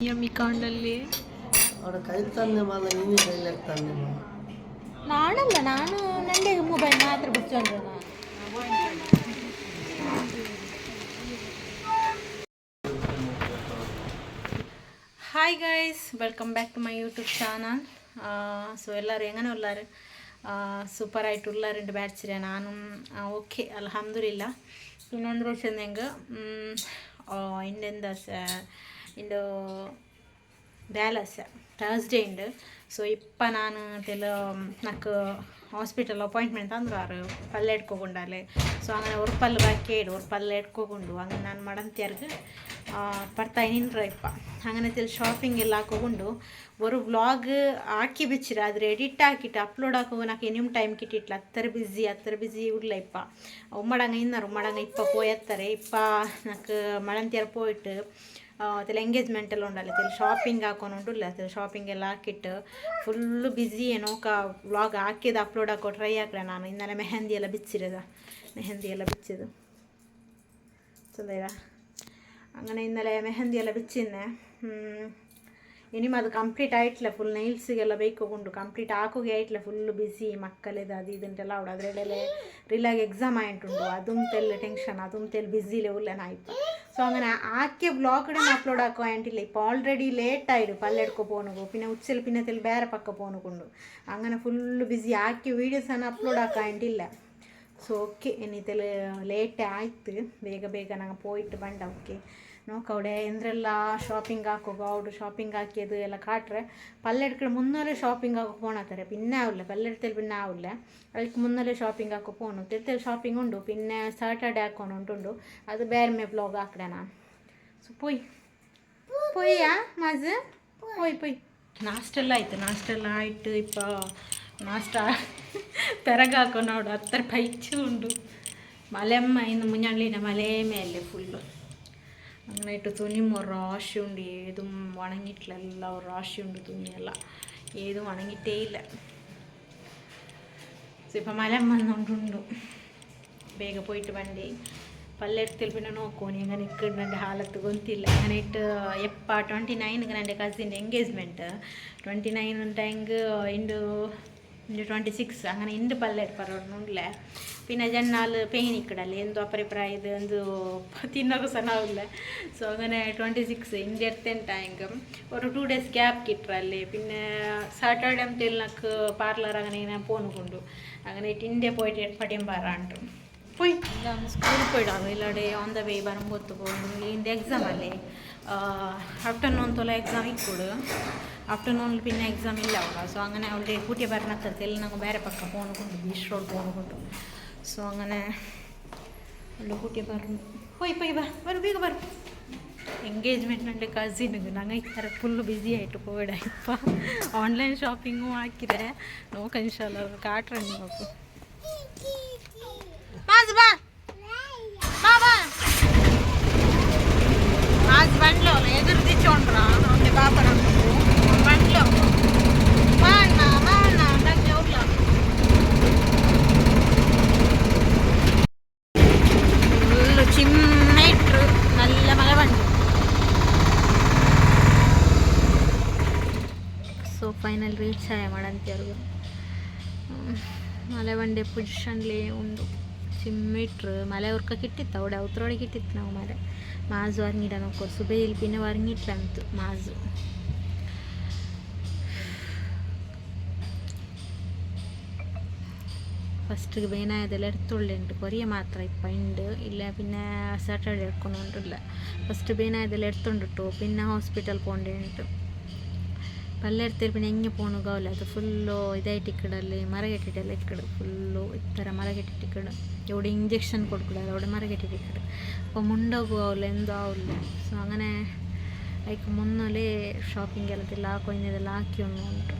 Yummy ಕಾಂಡಲ್ಲಿ അവിടെ കയ്യിൽ തന്നെ മാല ഇനി കയ്യിലേക്ക് തന്നെ മാല ನಾನಲ್ಲ ನಾನು ನಂದೇ ಮೊಬೈಲ್ ಮಾತ್ರ ಬಿಟ್ಕೊಂಡ್ರೆ ನಾನು hi guys welcome back to my YouTube channel so ಎಲ್ಲರೂ ಹೆಂಗನ ಉಲ್ಲಾರು ಸೂಪರ್ ಆಯ್ತು ಉಲ್ಲಾರಿಂಡು ಬ್ಯಾಡ್ಸಿರೆ ನಾನು ಓಕೆ ಅಲ್ಹಮ್ದುಲಿಲ್ಲ ಇನ್ನೊಂದು ವರ್ಷದ ಇಂದು ಡ್ಯಾಲಸ್ ಥರ್ಸ್ಡೇ ಇಂಡು ಸೊ ಇಪ್ಪ ನಾನು ತೆಲ ನಕ್ಕು ಹಾಸ್ಪಿಟಲ್ ಅಪಾಯಿಂಟ್ಮೆಂಟ್ ಅಂದ್ರೆ ಅವರು ಪಲ್ಲೆ ಇಟ್ಕೊಗೊಂಡಾಲೆ ಸೊ ಹಂಗೆ ಅವ್ರ ಪಲ್ಲೆ ಬಾಕಿ ಇಡು ಅವ್ರ ಪಲ್ಲೆ ಇಟ್ಕೊಗೊಂಡು ಹಂಗೆ ನಾನು ಮಾಡಂತ್ಯಾರ್ಗೆ ಬರ್ತಾ ನಿನ್ರ ಇಪ್ಪ. ಹಂಗನೆ ತಿಳಿ ಶಾಪಿಂಗ್ ಎಲ್ಲ ಹಾಕೊಂಡು ಅವರು ವ್ಲಾಗ್ ಹಾಕಿ ಬಿಚ್ಚಿರ, ಆದರೆ ಎಡಿಟ್ ಹಾಕಿಟ್ಟು ಅಪ್ಲೋಡ್ ಹಾಕೋ ನಾಲ್ಕು ನಿಮ್ಮ ಟೈಮ್ ಕಿಟ್ಟಿಟ್ಲ. ಹತ್ತರ ಬಿಝಿ ಹತ್ತರ ಬಿಝಿ ಉಡ್ಲ ಇಪ್ಪ. ಉಮ್ಮಡಂಗ ಇನ್ನಾರು ಉಮ್ಮಡಂಗ ಇಪ್ಪ ಪೋಯತ್ತಾರೆ. ಇಪ್ಪ ನಾಲ್ಕು ಮಳಂತಿಯರು ಪೋಯಿಟ್ಟು ಅತಿಲ್ ಎಂಗೇಜ್ಮೆಂಟೆಲ್ಲ ಉಂಡಲ್ಲ ಅತಿಲ್ ಶಾಪಿಂಗ್ ಹಾಕೊಂಡು ಉಂಟುಲ್ಲ ಅತಿಲ್ ಶಾಪಿಂಗ್ ಎಲ್ಲ ಹಾಕಿಟ್ಟು ಫುಲ್ಲು ಬ್ಯುಸಿ ಏನೋ ಕ ವ್ಲಾಗ್ ಹಾಕಿದ ಅಪ್ಲೋಡ್ ಹಾಕೋ ಟ್ರೈ ಹಾಕಲೆ ನಾನು. ಇಂದಲೇ ಮೆಹಂದಿ ಎಲ್ಲ ಬಿಚ್ಚಿರದ, ಮೆಹಂದಿ ಎಲ್ಲ ಬಿಚ್ಚಿದು ಚಂದ അങ്ങനെ ഇന്നലെ മെഹന്തി എല്ലാം വെച്ചിന്നെ ഇനിയും ಅದು ಕಂಪ್ಲೀಟ್ ആയിട്ടില്ല ಫುಲ್ ನೈಲ್ಸಿಗೆಲ್ಲ ಬೇಕು ಉಂಟು. ಕಂಪ್ಲೀಟ್ ಆಗೋಗೆ ಆಯ್ತಿಲ್ಲ ಫುಲ್ಲು ಬಿಸಿ ಮಕ್ಕಳಿದೆ ಅದು ಇದಂತೆಲ್ಲ ಅವಳು ಅದರಲ್ಲೆಲ್ಲ ರಿಲಾಗಿ ಎಕ್ಸಾಮ್ ಆಯ್ಟುಂಡು ಅದಂತೆಲ್ಲ ಟೆನ್ಷನ್ ಅದಂತೆಲ್ಲ ಬಿಸಿಲೇ ಉಲ್ಲನ ಆಯ್ತು. ഉള്ളനായിപ്പോൾ സോ അങ്ങനെ ആക്കിയ വ്ളോഗ് അപ്ലോഡ് ആക്കുക ആയിട്ടില്ല ഇപ്പോൾ ഓൾറെഡി ലേറ്റ് ആയിടും പല്ലെടുക്കോ പോകുന്നു പിന്നെ ഉച്ചയിൽ പിന്നെ തെല്ല് ಬೇರೆ ಪಕ್ಕ പോകുന്നുകൊണ്ട് അങ്ങനെ ഫുള്ള് ബിസി ആക്കിയ വീഡിയോസ് ആണ് ಅಪ್ಲೋಡ್ ಹಾಕಾಯಿಲ್ಲ ಸೊ ಓಕೆ ಏನಿದೆಲ್ಲ ಲೇಟ್ ಆಯ್ತು ಬೇಗ ಬೇಗ ನಂಗೆ പോയിട്ട് ಬಂಡ ಓಕೆ ನೋ ಕೌಡೆ ಎಂದ್ರೆಲ್ಲ ಶಾಪಿಂಗ್ ಹಾಕೋ ಅವ್ರು ಶಾಪಿಂಗ್ ಹಾಕಿದ್ದು ಎಲ್ಲ ಕಾಟ್ರೆ ಪಲ್ಲೆಡ್ಕಡೆ ಮುನ್ನಲೇ ಶಾಪಿಂಗ್ ಹಾಕೋ ಫೋನ್ ಹಾಕ್ತಾರೆ. ಪಿನ್ನೆ ಆಗಲ್ಲ ಪಲ್ಲೆಡ್ತಲ್ಲಿ ಪಿನ್ನೆ ಆಗಲ್ಲ ಅದಕ್ಕೆ ಮುನ್ನಲೇ ಶಾಪಿಂಗ್ ಹಾಕೋ ಫೋನ್ ತಿರ್ತಲ್ಲಿ ಶಾಪಿಂಗ್ ಉಂಡು, ಪಿನ್ನೆ ಸಾಟರ್ಡೇ ಹಾಕೊಂಡು ಉಂಟುಂಡು. ಅದು ಬೇರೆ ಮೇ ಬ್ಲಾಗ್ ಹಾಕ್ಡೆ ಸೊ ಪೊಯ್. ಪೊಯ್ಯ ಮಾಜ್? ಪೊಯ್ ಪೊಯ್. ನಾಷ್ಟೆಲ್ಲ ಆಯ್ತು ನಾಷ್ಟೆಲ್ಲ ಆಯ್ತು. ಇಪ್ಪ, ನಾಷ್ಟ ಪೆರಗ ಹಾಕೊಂಡು ನೋಡು ಹತ್ತರ ಪೈಚು ಉಂಡು. ಮಲೆಮ್ಮ ಇನ್ನು ಮುಂಜಾನೆ ಮಲೆ ಮೇಲೆ ಫುಲ್ಲು അങ്ങനെയിട്ട് തുണി റാശിയുണ്ട് ഏതും ഉണങ്ങിയിട്ടില്ല എല്ലാം റാശിയുണ്ട് തുണിയെല്ല ഏതും ഉണങ്ങിയിട്ടേ ഇല്ല ಸೊ ಇಪ್ಪ ಮಲೆ ಬಂದುಂಟುಂಡು ಬೇಗ ಪೋಯ್ತು ಬಂದು ಪಲ್ಲೆಡ್ತಿಲ್ ಪಿನ್ನ ನೋಕೋನಿ ಈಗ ನಿಕ್ಕಂಡು ನಂಗೆ ಹಾಲತ್ತು ಗೊತ್ತಿಲ್ಲ അങ്ങനെ ಇಟ್ಟು ಎಪ್ಪ ಟ್ವೆಂಟಿ ನೈನ್ಗೆ ನನ್ನ cousin engagement twenty nine ಟೈಂಗ್ ಇಂಡು twenty six അങ്ങനെ എൻ്റെ പല്ലേറ്റ് പറയണമെന്നില്ല പിന്നെ ജന്നാൽ പെയിൻ ഇക്കടല്ലേ എന്തോ അപ്പറിപ്പറ ഇത് എന്തോ തിന്നൊക്കെ സനാവില്ല സോ അങ്ങനെ ട്വൻറ്റി സിക്സ് എൻ്റെ അടുത്തേൻ ടാങ്കും ഒരു ടു ഡേയ്സ് ഗ്യാപ്പ് കിട്ടറല്ലേ പിന്നെ സാറ്റർഡേ തെലിനക്ക് പാർലർ അങ്ങനെ ഞാൻ പോന്നുകൊണ്ടു അങ്ങനെ ഇന്ത്യ പോയിട്ട് എട്ടപ്പടിയും പാറാണ്ട് പോയി സ്കൂളിൽ പോയിടാവും ഇല്ലാടെ ഓൺ ദ വേ വരുമ്പോൾ പോകുന്നു ഇതിൻ്റെ എക്സാം അല്ലേ ആഫ്റ്റർനൂൺ തോല എക്സാം ഇക്കൂട് ಆಫ್ಟರ್ನೂನ್ പിന്നെ ಎಕ್ಸಾಮ್ ಇಲ್ಲ ಅವಾಗ ಸೊ അങ്ങനെ ಅವಳಿಗೆ ಕೂಟಿಯ ಬರ್ನತ್ತತ್ತೆ ಎಲ್ಲ ನಂಗೆ ಬೇರೆ ಪಕ್ಕ പോകുന്നുകൊണ്ട് ಬೀಚ್ ರೋಡ್ പോകുന്നുകൊണ്ട് ಸೊ അങ്ങനെ ಅವಳು ಕೂಟಿಯ ಬರ್ನು ಹೋಯ್ ಪೈ ಬಾ ಬರು ಬೇಗ ಬರು ಎಂಗೇಜ್ಮೆಂಟ್ ನಂಗೆ ಕಸಿನ್ಗೆ ನಂಗೆ ಈ ಥರ ಫುಲ್ಲು ಬ್ಯುಸಿ ಆಯಿತು ಕೋವಿಡ್ ಆಯ್ತಪ್ಪ ಆನ್ಲೈನ್ ಶಾಪಿಂಗು ಹಾಕಿದೆ ನೋಕ ಇನ್ಶಾಲ್ಲ ಕಾಟ್ರೆ ನೋಕು ಮಾಜ್ ಬಾ ಬಾ ಬಾ ಮಾಜ್ ಬಂಡ್ಲು ಎದುರು ದಿಚ್ಚೋಂಡ್ರ ಒಂದು ಬಾಪರ ಫೈನಲ್ ರೀಚ್ ಆಯ ಮಾಡಂತಿಯರ್ಗು ಮಲೆ ಬಂಡೆ ಪೊಸಿಷನ್ಲಿ ಉಂಡು ಚಿಮ್ಮಿಟ್ರು ಮಲೆ ಉರ್ಕ ಕಿಟ್ಟಿತ್ತು ಅವಡೆ ಅವತ್ರೊಳಗೆ ಕಿಟ್ಟಿತ್ತು ನಾವು ಮಲೆ ಮಾಜು ವರ್ಗಿಡ ನೋಕೋರು ಸುಬೇಲ್ ಪಿನ್ನ ವರ್ಗಿಟ್ಲಂತು ಮಾಜು ഫസ്റ്റ് വേനായതെല്ലാം എടുത്തുള്ളുണ്ട് കൊറിയ മാത്രം ഇപ്പം ഉണ്ട് ഇല്ല പിന്നെ സാറ്റർഡേ എടുക്കണോണ്ടില്ല ഫസ്റ്റ് ಬೇನಾಯದೆಲ್ಲ എടുത്തോണ്ടിട്ടു പിന്നെ ഹോസ്പിറ്റൽ പോകേണ്ടിട്ട് ಪಲ್ಲೆರ್ತಿರ್ಪಿನ ಹೆಂಗೆ ಪೋಣು ಗಾವಲ ಅದು ಫುಲ್ಲು ಇದಾಯ್ಟಿಕ್ಕಡಲ್ಲಿ ಮರಗೆಟ್ಟಿಟ್ಟೆಲ್ಲ ಇಕ್ಕಡು ಫುಲ್ಲು ಈ ಥರ ಮರಗೆಟ್ಟಿಟ್ಟಿಕ್ಕಡು എവിടെ ഇഞ്ചക്ഷൻ കൊടുക്കണം അവിടെ മറകെട്ടിരിക്കണം അപ്പോൾ മുണ്ടാകുമാവില്ല എന്തോ ആവില്ല സോ അങ്ങനെ അതിക്ക് മുന്നലേ ഷോപ്പിംഗ് എല്ലാം കൊഞ്ഞതെല്ലാം ആക്കിയൊന്നുണ്ട്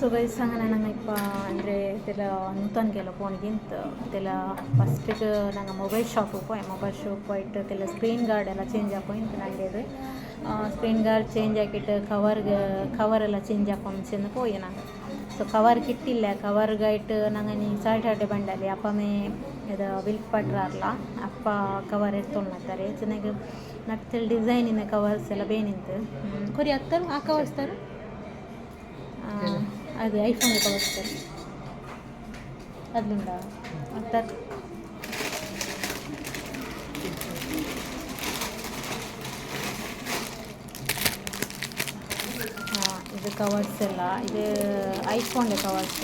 ಸೊ ಗೈಸ್ ಹಂಗೆ ನಂಗೆ ಇಪ್ಪ ಅಂದರೆ ಇದೆಲ್ಲ ಅಂತನ್ಗೆಲ್ಲ ಫೋನಿಗಿಂತ ತೆಲ ಫಸ್ಟಿಗೆ ನಂಗೆ ಮೊಬೈಲ್ ಶಾಪ್ ಹೋಗ್ ಮೊಬೈಲ್ ಶಾಪ್ ಹೋಯ್ತು ತೆಲ ಸ್ಕ್ರೀನ್ ಗಾರ್ಡ್ ಎಲ್ಲ ಚೇಂಜ್ ಹಾಕೋಯಿಂತ ನಂಗೆ ಸ್ಕ್ರೀನ್ ಗಾರ್ಡ್ ಚೇಂಜ್ ಹಾಕಿಟ್ಟು ಕವರ್ಗೆ ಕವರ್ ಎಲ್ಲ ಚೇಂಜ್ ಹಾಕೊಂಡು ಚೆಂದ ಹೋಯ್ ನಂಗೆ ಸೊ ಕವರ್ ಕಿಟ್ಟಿಲ್ಲ ಕವರ್ಗೆ ಇಟ್ಟು ನಂಗೆ ನೀ ಸಾಟರ್ಡೆ ಬಂಡಲ್ಲಿ ಅಪ್ಪಮೇ ಇದು ವಿಲ್ಕ್ ಪಟ್ರಲ್ಲ ಅಪ್ಪ ಕವರ್ ಎತ್ಕೊಂಡ್ತಾರೆ ಚೆನ್ನಾಗಿ ನಟ್ಟಲ್ಲಿ ಡಿಸೈನಿನ ಕವರ್ಸ್ ಎಲ್ಲ ಬೇನಿಂತು. ಕೊರಿ ಹತ್ತರು ಆ ಕವರ್ಸ್ ಅದು ಐಫೋನ್ ಕವರ್ಸ್ ಅದರಿಂದ ಅದ್ಲುಂಡ ಹತ್ತಾರು ಹಾಂ, ಇದು ಕವರ್ಸ್ ಎಲ್ಲ. ಇದು ಐಫೋನ್ಗೆ ಕವರ್ಸ್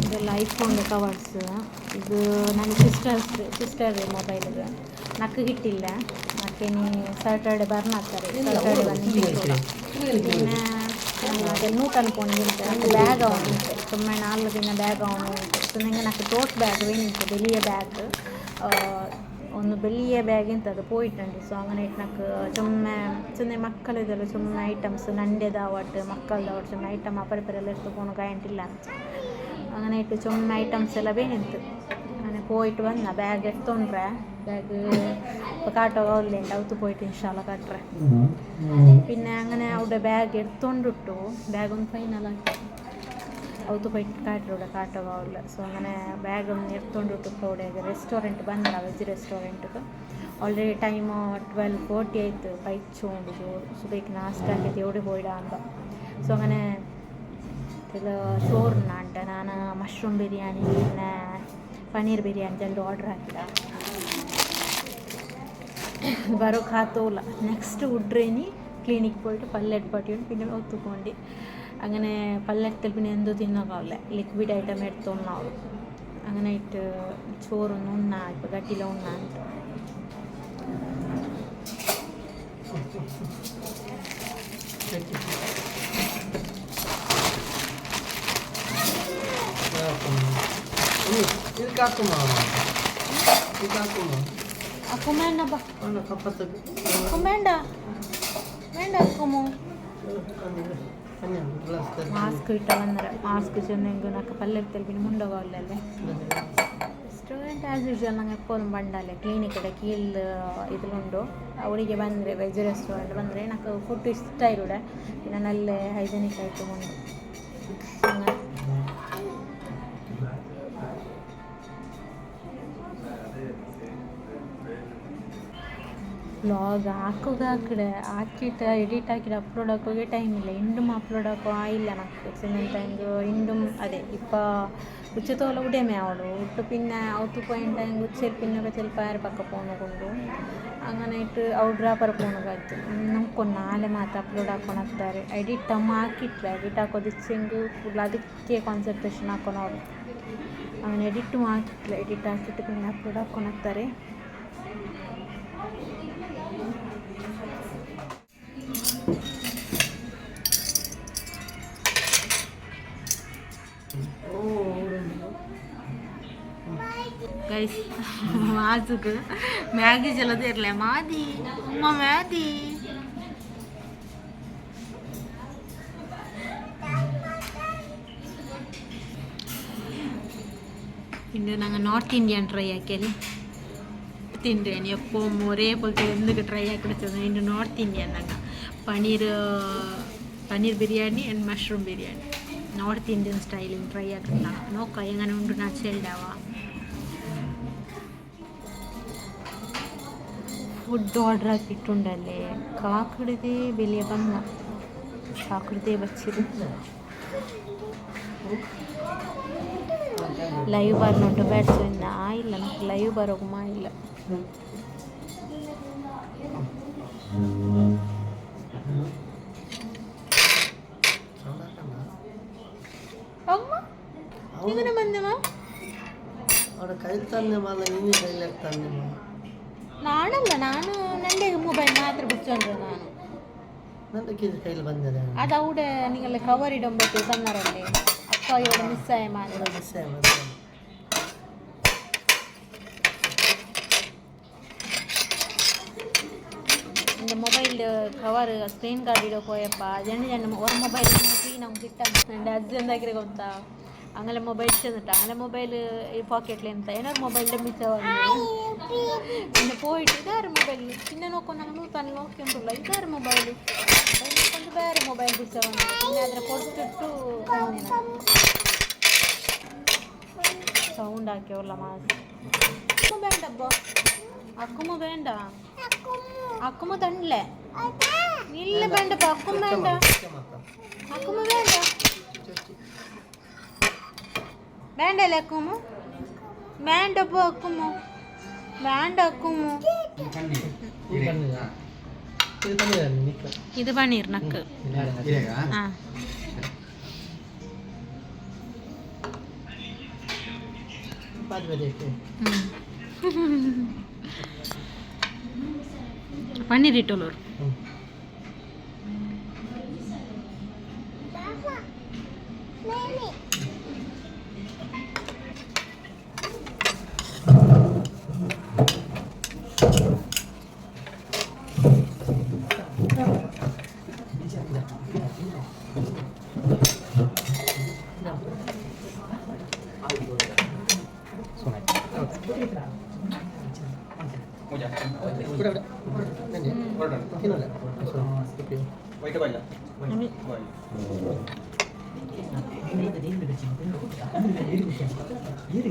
ಇದೆಲ್ಲ ಐಫೋನ್ ಕವರ್ಸ್ ಇದು ನನ್ನ ಸಿಸ್ಟರ್ಸ್ ಸಿಸ್ಟರ್ ಮೊಬೈಲ್ ನಕ್ಕ ಹಿಟ್ಟಿಲ್ಲ ಮಾಡ್ತೀನಿ ಸ್ಯಾಟರ್ಡೆ ಬರ್ನ್ ಹಾಕ್ತಾರೆ ಸ್ಯಾಟರ್ಡೆ ಬಂದು ನೂಟ್ ಅನ್ಕೊಂಡಿರುತ್ತೆ ನಂಗೆ ಬ್ಯಾಗ್ ಅವನುಂಟು ಸುಮ್ಮನೆ ನಾಲ್ಕು ದಿನ ಬ್ಯಾಗ್ ಅವನು ಸೊ ನಂಗೆ ನಾಲ್ಕು ಟೋಟ್ ಬ್ಯಾಗ್ ಏನಿತ್ತು ಬೆಳಿಯ ಬ್ಯಾಗ್ ಒಂದು ಬೆಳ್ಳಿಯ ಬ್ಯಾಗ್ ಎಂತ ಅದು போயிட்டேன் ಸೊ ಅಂಗನೆ ಇಟ್ನಕ್ಕೆ ಸುಮ್ಮನೆ ಸುಮ್ಮನೆ ಮಕ್ಕಳಿದೆಲ್ಲ ಸುಮ್ಮನೆ ಐಟಮ್ಸ್ ನಂಡೆದ ನಂಡೆದಾವಟ್ ಮಕ್ಕಳದಾವಟ್ ಸುಮ್ಮನೆ ಐಟಮ್ ಅಪರಿಪರೆಲ್ಲ ಇರ್ತು ಪೋನು ಗ್ಯಾರಂಟಿ ಇಲ್ಲ ಅಂಗನೆ ಇಟ್ಟು ಸುಮ್ಮನೆ ಐಟಮ್ಸ್ ಎಲ್ಲ ಬೇನಿತ್ತು പോയിട്ട് വന്ന ಬ್ಯಾಗ್ ಎತ್ತೊಂಡ್ರೆ ಬ್ಯಾಗ್ ഇപ്പോൾ കാട്ടോകല്ലേ ഉണ്ട് അവത്ത് പോയിട്ട് ഇൻഷാല്ല കാട്ടറെ പിന്നെ അങ്ങനെ അവിടെ ಬ್ಯಾಗ್ ಎತ್ಕೊಂಡಿಟ್ಟು ಬ್ಯಾಗ್ ಒಂದು ಫೈನಲ್ ಆಗಿ ಅವತ್ತು പോയിട്ട് കാട്ടിലൂടെ കാട്ടോകാവില്ല ಸೊ അങ്ങനെ ಬ್ಯಾಗ್ ಒಂದು ಎತ್ಕೊಂಡಿಟ್ಟು അവിടെ ರೆಸ್ಟೋರೆಂಟ್ ಬಂದ ವೆಜ್ ರೆಸ್ಟೋರೆಂಟ್ಗೆ ಆಲ್ರೆಡಿ ಟೈಮ್ ಟ್ವೆಲ್ ಫೋರ್ಟಿ ಆಯಿತು ಬೈಚೋಂಡು ಸುಬೇಕ್ ನಾಷ್ಟಾಕ್ಕೆ ದೇವಡೆ പോയിട ಅಂತ ಸೊ അങ്ങനെ ഇതിൽ ചോറിനാണ്ട് ഞാൻ മഷ്റൂം ബിരിയാണി പിന്നെ പനീർ ബിരിയാണി രണ്ടും ഓർഡർ ആക്കില്ല ಬರೋಕೆ ಆತೋಲ್ಲ ನೆಕ್ಸ್ಟ್ ಉಡ್ರೇನಿ ಕ್ಲಿನಿಕ್ പോയിട്ട് പല്ലെട്ട് പട്ടിയുണ്ട് പിന്നെ ഒത്തുകൊണ്ട് അങ്ങനെ പല്ലെടുത്തിൽ പിന്നെ എന്തോ തിന്നോക്കാവില്ല ലിക്വിഡ് ഐറ്റം എടുത്തോണ്ടാവും അങ്ങനെ ഇട്ട് ചോറൊന്നും ഉണ്ണ ഇപ്പം ಗಟ್ಟಿಲ ಉಣ್ಣ ಅಂತ Silka ako mo. Silka ako mo. Ako menda ba? Ano mask ಇಟ್ಟವಂದ್ರೆ mask ಚೆನ್ನಾಗಿ ಪಲ್ಲೆ ಸ್ಟೂಡೆಂಟ್ ಆ್ಯಸ್ ಯೂಶ್ವಲ್ ನಂಗೆ ಎಪ್ಪೋನು ಬಂಡಾಲೆ ಕ್ಲಿನಿಕ್ ಇದೆ ಕೀಲ್ ಇದಲುಂಡು ಅವಳಿಗೆ ಬಂದ್ರೆ ವೆಜ್ ರೆಸ್ಟೋರೆಂಟ್ ಬಂದರೆ ನಂಗೆ ಫುಡ್ ಇಷ್ಟ ಇರೋಡೆ ನನ್ನಲ್ಲೇ ಹೈಜೆನಿಕ್ ಆಯಿತು ಮುಂಡು ಬ್ಲಾಗ್ ಹಾಕುದ ಆಕ್ಡೆ ಆಕಿತ್ತ ಎಡಿಟ್ ಆಕಿಡ ಅಪ್ಲೋಡ್ ಆಕ್ಕೋಗಿ ಟೈಮ್ ಇಲ್ಲ. ಹಿಂಡೂಮ್ ಅಪ್ಲೋಡ್ ಆಕು ಆಯಿಲ್ಲ ನಂಗೆ ಸಿಂಗಂತಾಯ್ಗು ಇಂಡೂಮ್ ಅದೇ, ಇಪ್ಪ ಉಚ್ಚೆ ತೋಲು ಉಡೆಮೆ ಅವ್ಳು. ಉಟ್ಟು ಪಿನ್ನೆ ಅವತ್ತು ಪೋಯಿಂಟ್ ಟೈಮ್ ಉಚ್ಚೆರ್ ಪಿನ್ ಕಚ್ಚಲ್ಪ ಯಾರ್ ಪಕ್ಕ ಫೋನುಗುಂಡು ಹಾಗ ನೈಟ್ ಔಟ್ ಡ್ರಾಪರ್ ಫೋನ್ಗಾಯ್ತು ನಮ್ಕೊಂಡು ನಾಳೆ ಮಾತ ಅಪ್ಲೋಡ್ ಹಾಕೊಂಡು ಹತ್ತಾರೆ ಎಡಿಟ್ ಮಾ ಹಾಕಿಟ್ಲೆ. ಎಡಿಟ್ ಹಾಕೋದಿಕ್ಕೆ ಹೆಂಗು ಫುಲ್ ಅದಕ್ಕೆ ಕಾನ್ಸನ್ಟ್ರೇಷನ್ ಹಾಕೊಂಡು ಅವ್ಳು. ಅವ್ನು ಎಡಿಟು ಮಾಕಿಟ್ಲೆ ಎಡಿಟ್ ಆಗಿಟ್ಟು ಪಿನ್ ಅಪ್ಲೋಡ್ ಹಾಕ್ಕೊಣ ಹತ್ತಾರೆ கைஸ் மாசுக்கு மேகி சொல்ல தெரியல. மாதி அம்மா மேதி. இன்று நாங்கள் நார்த் இந்தியன் ட்ரை ஆக்கியது நார்த் இந்தியன் எப்போவும் ஒரே போட்டு இருந்துக்கு ட்ரை ஆக்கி வச்சிருந்தோம் இன்று நார்த் இந்தியன் நாங்கள் paneer paneer biryani and mushroom biryani. North Indian styling try ஆக்கிருந்தாங்க நோக்கா எங்கே உண்டு நான் செல்டாவா ಫುಡ್ ഓർഡർ ആക്കിയിട്ടുണ്ടല്ലേ ಕಾಕುಡಿದೆ വലിയ പന്ന ಕಾಕುಡಿದೆ ಬಚ್ಚಿರು ಲೈವ್ ಬರ್ನುಂಟು ಬ್ಯಾಡ್ಸು ಇನ್ನ ಇಲ್ಲ ನನಗೆ ಲೈವ್ ಬರೋಕು ಮಾ ಇಲ್ಲ. ಅಮ್ಮ ಈಗನೇ ಬಂದೆಮ್ಮ? ಅವರ ಕೈಲಿ ತಂದೆ ಮಾಲ ನೀನೇ ಕೈಲಿ ತಂದೆ ಮಾ ನಾನಲ್ಲ ನಾನು ನಂದೇ ಮೊಬೈಲ್ ಮಾತ್ರ ಬಿಡ್ಸೊಂಡ್ರೆ ನಾನು ನಂದಕ್ಕೆ ಇದು ಕೈಯಲ್ಲಿ ಬಂದದ ಅದು ಅವಡ ನಿಗಲ್ಲ ಕವರ್ ಇಡೊಂಬತ್ತು ಸಣ್ಣರಲ್ಲಿ ಅಪ್ಪ ಇವಳ ಮಿಸ್ಸಾಯ ಮಾತ್ರ ಮಿಸ್ಸಾಯ இந்த மொபைல் கவர் ஸ்க்ரீன் கார்டு இட போயப்பா ஜன ஜன ஒரு மொபைல் நமக்கு கிட்ட ரெண்டு அர்ஜென்ட் ஆகிற கொத்தா அங்கே மொபைல் சேர்ந்துட்டா அங்கே மொபைல் பாக்கெட்ல இருந்தா ஏன்னா மொபைலில் மிஸ் ஆகும் ಒಂದು ಹೋಯ್ತು ಇದಾರು ಮೊಬೈಲ್ ಚಿನ್ನ ನೋಕೊಂಡು ನಂಗೆ ನೂತನ ನೋಕಿ ಉಂಟಲ್ಲ ಇದಾರು ಮೊಬೈಲು ಒಂದು ಬೇರೆ ಮೊಬೈಲ್ ಬಿಡ್ಸವನು ಇನ್ನಾದರೆ ಕೊಟ್ಬಿಟ್ಟು ಸೌಂಡ್ ಹಾಕ್ಯವಲ್ಲ ಮಾಸ್ ಬೇಡಬ್ಬ ಅಕ್ಕಮ್ಮ ಬೇಡ ಅಕ್ಕಮ್ಮ ತಂಡ್ಲೆ ಇಲ್ಲ ಬೇಡಪ್ಪ ಅಕ್ಕಮ್ಮ ಬೇಡ ಅಕ್ಕಮ್ಮ ಬೇಡ വേണ്ടല്ലേ അക്കുമോ വേണ്ടപ്പോ അക്കുമോ வேண்டாக்கும். இது பண்ணிரு நக்கு. பண்ணிட்டு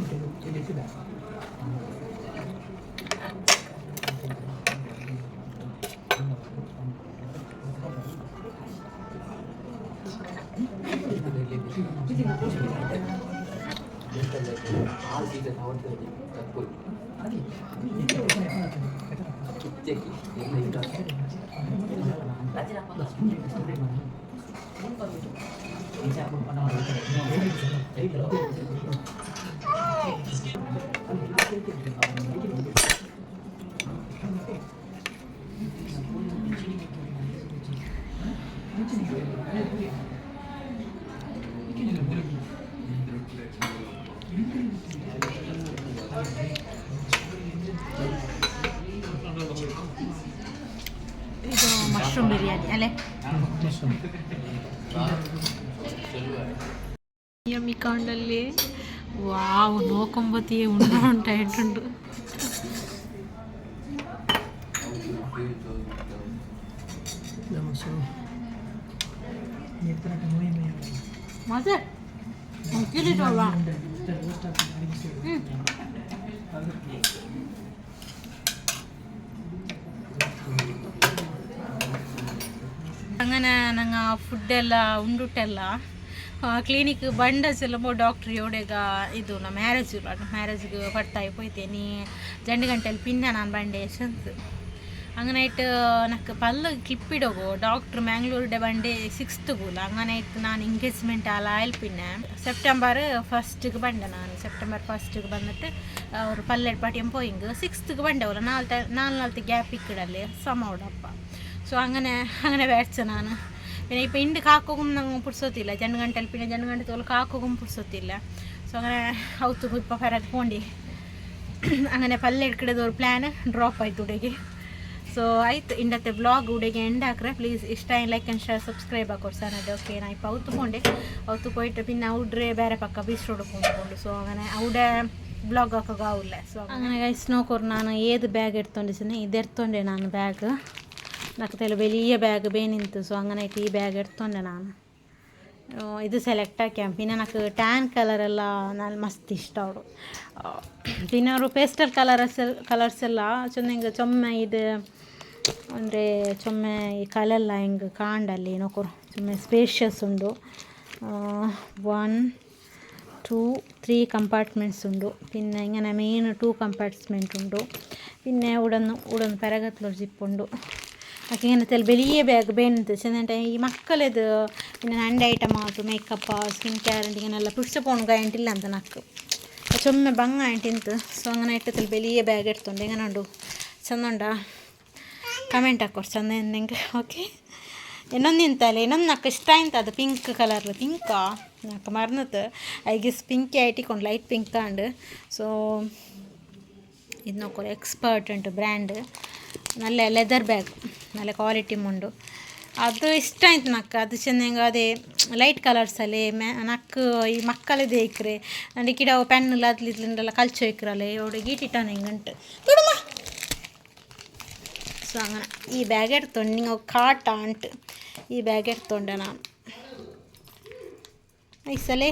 이렇게 이렇게 나. ಇದು ಮಶ್ರೂಮ್ ಬಿರಿಯಾನಿ ಅಲ್ಲೇ ಯಮ್ಮಿ ಕಾಂಡಲ್ಲಿ ವಾವ್ ನೋಕೊಂಬತ್ತಿಯೇ ಉಂಡ ಉಂಟ ಇಟ್ಟುಂಡು ಮಜಾ ಕಿಲಿಟೋಲ್ವಾ ಹ್ಞೂ അങ്ങനെ ഞങ്ങ ಫುಡ್ಡೆಲ್ಲ ಉಂಡುಟ್ಟೆಲ್ಲ ಕ್ಲಿನಿಕ್ ಬಂಡ ಸೆಲ್ಲಂಬೋ ಡಾಕ್ಟ್ರ್ ಯೋಡೆಗ ಇದು ನಾ ಮ್ಯಾರೇಜ್ ಮ್ಯಾರೇಜ್ಗೆ ಪಡ್ತಾಯಿ ಪೋಯ್ತೇನೆ ಜಂಡು ಗಂಟೆಲಿ ಪಿನ್ನ ನಾನು ಬಂಡೆ ಎಷ್ಟಂತ അങ്ങനായിട്ട് എനിക്ക് പല്ല ക്ലിപ്പിടകോ ഡോക്ടർ മാംഗ്ലൂരുടെ വണ്ടി സിക്സ്ത്ത് പോല അങ്ങനായിട്ട് ഞാൻ എൻഗേജ്മെന്റ് ആലായൽ പിന്നെ സെപ്റ്റംബർ ഫസ്റ്റ് വണ്ട ഞാൻ സെപ്റ്റംബർ ഫസ്റ്റ് വന്നിട്ട് ഒരു പല്ലെടുപ്പാട്ടിയും പോയിങ്ക് സിക്സ്ത്തിക്ക് വണ്ട പോലെ നാളത്തെ നാലാളത്തെ ഗ്യാപ്പ് ഇക്കിടല്ലേ സമോടപ്പ. സോ അങ്ങനെ അങ്ങനെ വേടിച്ച ഞാൻ പിന്നെ ഇപ്പം ഇണ്ട് കാക്കും ഞങ്ങൾ പിടിച്ചൊത്തില്ല രണ്ട് ഗಂಟೆൽ പിന്നെ രണ്ട് ഗಂಟೆ തോൽ കാക്കോക്കും പിടിച്ചൊത്തില്ല സോ അങ്ങനെ ഔത്തുക്കും ഇപ്പം ഫരാത് പോണ്ടി. അങ്ങനെ പല്ലെടുക്കുന്നത് ഒരു പ്ലാന് ഡ്രോപ്പ് ആയി തുടങ്ങി. ಸೊ ಆಯ್ತು ಇಂಡತ್ತೆ ಬ್ಲಾಗ್ ಉಡೆಗೆ ಎಂಡ್ ಹಾಕ್ರೆ ಪ್ಲೀಸ್ ಇಷ್ಟ ಲೈಕ್ ಆ್ಯಂಡ್ ಶೇರ್ ಸಬ್ಸ್ಕ್ರೈಬ್ ಹಾಕೋರು ಸರ್ ಅದು ಓಕೆ ನಾ ಇಪ್ಪ ಅವ್ತು ಪೋಂಡೆ ಅವ್ತು ಪೋಯ್ತು, ಪಿನ್ನ ಬೇರೆ ಪಕ್ಕ ಬೀಸ್ರೋಡು ಕೊಂಡ್ಕೊಂಡು ಸೊ അങ്ങനെ അവിടെ ಬ್ಲಾಗ್ ಹಾಕೋಗ ಅವಲ್ಲ ಸೊ അങ്ങനെ ಗೈಸ್ ನೋಕೋರು ನಾನು ಏದು ಬ್ಯಾಗ್ ಎಡ್ತೊಂಡಿಸಿನಿ ಇದು ಎಡ್ತೊಂಡೆ ನಾನು ಬ್ಯಾಗ್ ನಕ್ಕದಲ್ಲಿ വലിയ ಬ್ಯಾಗ್ ಬೇನಿಂತು ಸೊ ಹಂಗನೇ ಈ ಬ್ಯಾಗ್ ಎಡ್ತೊಂಡೆ ನಾನು. ಇದು ಸೆಲೆಕ್ಟ್ ಆಕ್ಯಾಂ ಪಿನ್ನ ನಕ್ಕು ಟ್ಯಾನ್ ಕಲರ್ ಎಲ್ಲ ನಾನು ಮಸ್ತ್ ಇಷ್ಟ ಅವರು ಪಿನ್ನ ಪೇಸ್ಟಲ್ ಕಲರ್ಸ್ ಕಲರ್ಸ್ ಎಲ್ಲ ಚಂದಂಗೆ ಚೊಮ್ಮೆ ಇದು ಅಂದರೆ ಚೊಮ್ಮೆ ಈ ಕಲೆಲ್ಲ ಹೆಂಗೆ ಕಾಂಡಲ್ಲಿ ನೋಕೋರು ಚೊಮ್ಮೆ ಸ್ಪೇಷಿಯಸ್ ಉಂಡು. ಒನ್ ടു ത്രീ കമ്പാർട്ട്മെന്റ്സ് ഉണ്ട് പിന്നെ ഇങ്ങനെ മെയിൻ ടു കമ്പാർട്ട്മെന്റ് ഉണ്ട് പിന്നെ ഉടന്ന് ഉടന്ന് പരകത്തിലൊരു ജിപ്പുണ്ട് ഒക്കെ ഇങ്ങനത്തെ വലിയ ബാഗ് ബേനത്ത് ചെന്നിട്ട് ഈ മക്കളത് പിന്നെ രണ്ട് ഐറ്റം ആട്ടു മേക്കപ്പ് സ്കിൻ കെയർ ഇങ്ങനെയെല്ലാം പിടിച്ചു പോകണം കഴിഞ്ഞിട്ടില്ല അന്ത നക്ക് ചുമ്മ ഭംഗായിട്ട് ഇന്ന് സോ അങ്ങനെ ഇട്ടത്തിൽ വലിയ ബാഗ് എടുത്തുണ്ട് എങ്ങനെ ഉണ്ടു ചെന്നുണ്ടാ ಕಮೆಂಟ್ ಹಾಕೋರು ಚಂದ ಹೆಂಗೆ ಓಕೆ ಇನ್ನೊಂದು ನಿಂತಲ್ಲ, ಇನ್ನೊಂದು ನಾಲ್ಕು, ಇಷ್ಟ ಅಂತ ಅದು ಪಿಂಕ್ ಕಲರ್ ಪಿಂಕ ನಾಲ್ಕು ಮರ್ನತ್ ಐ ಗೆಸ್ ಪಿಂಕಿ ಆಯ್ಟಿಕೊಂಡು ಲೈಟ್ ಪಿಂಕ್ ತಗೊಂಡು. ಸೊ ಇದು ನೋಡ್ಕೊರಿ ಎಕ್ಸ್ಪರ್ಟ್ ಉಂಟು ಬ್ರ್ಯಾಂಡ್ ನಲ್ಲೆ ಲೆದರ್ ಬ್ಯಾಗ್ ನಲ್ಲೆ ಕ್ವಾಲಿಟಿ ಮುಂಡು ಅದು ಇಷ್ಟ ಆಯ್ತು ನಕ್ಕ ಅದು ಚೆಂದಂಗ ಅದೇ ಲೈಟ್ ಕಲರ್ಸಲ್ಲಿ ಮ್ಯಾ ನಕ್ಕು ಈ ಮಕ್ಕಳದೇ ಇಕ್ರೆ. ನನಗೆ ಕಿಡ ಪೆನ್ ಲಾದ್ಲಿದ್ಲಿಂದೆಲ್ಲ ಕಲ್ಚು ಇಕ್ರಲ್ಲ ಇವಡು ಗೀಟಿಟ್ಟ ಹೆಂಗಂಟು. ತುಡುಮ ಸೊ അങ്ങനെ ಈ ಬ್ಯಾಗ್ ಎಡ್ತೊಂಡು ನಿಂಗೆ ಕಾಟ ಅಂಟು ಈ ಬ್ಯಾಗ್ ಎಡ್ತೊಂಡೆ ನಾನು ಐಸಲೇ